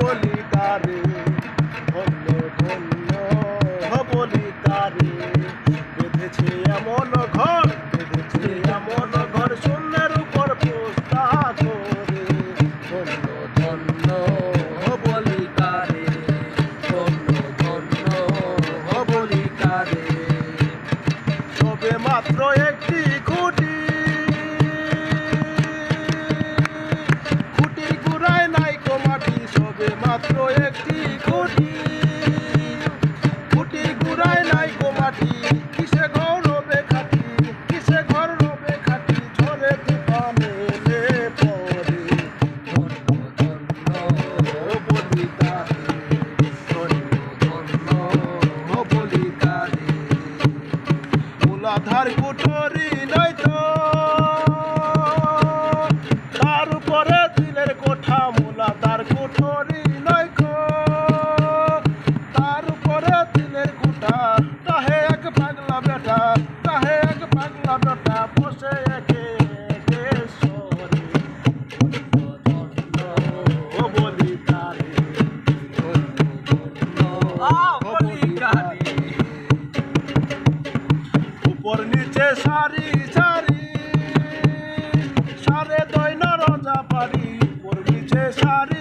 বলি তারে ধন্য ধন্য বলি তারে বেঁধেছে এমন ঘর, বেঁধেছে এমন ধন্য ধন্য বলি তারে ধন্য ধন্য বলি তারে তবে মাত্র একটি মাত্র একটি খুঁটি। খুঁটির গুড়ায় নাই গো মাটি। কিসে ঘর রবে খাটি? কিসে ঘর রবে খাটি? ঝরে তুফা মেলে পরে। বলিতা বলিতা মূলাধার কুটরি নাই তো উপর নিচে সারি সারি। সারে দৈন রজা পারি উপর নিচে সারি।